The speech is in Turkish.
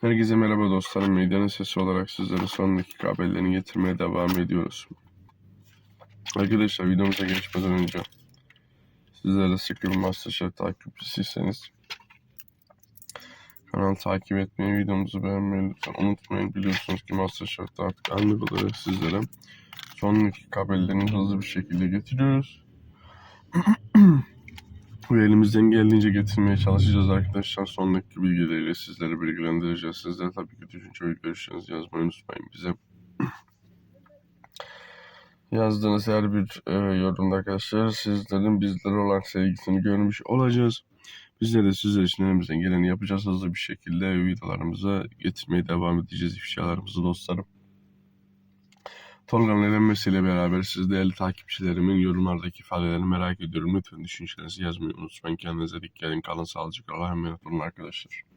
Herkese merhaba dostlarım. Medyanın sesi olarak sizlere son dakika haberlerini getirmeye devam ediyoruz. Arkadaşlar videomuza geçmeden önce sizlere sıkı bir Masterchef takipçisiyseniz kanalı takip etmeyi, videomuzu beğenmeyi lütfen unutmayın. Biliyorsunuz ki Masterchef'te artık anlık olarak sizlere son dakika haberlerini hızlı bir şekilde getiriyoruz. Ve elimizden geldiğince getirmeye çalışacağız arkadaşlar. Son dakika bilgileriyle sizleri bilgilendireceğiz. Sizler tabii ki düşünce ve görüşlerinizi yazmayı unutmayın bize. Yazdığınız her bir e, yorumda arkadaşlar sizlerin bizlere olan sevgisini görmüş olacağız. Bizler de sizler için elimizden geleni yapacağız. Hızlı bir şekilde videolarımıza getirmeye devam edeceğiz ifşalarımızı dostlarım. Tolga'nın elenmesiyle beraber siz değerli takipçilerimin yorumlardaki ifadelerini merak ediyorum. Lütfen düşüncelerinizi yazmayı unutmayın. Kendinize dikkat edin. Kalın sağlıcakla. Allah'a emanet olun arkadaşlar.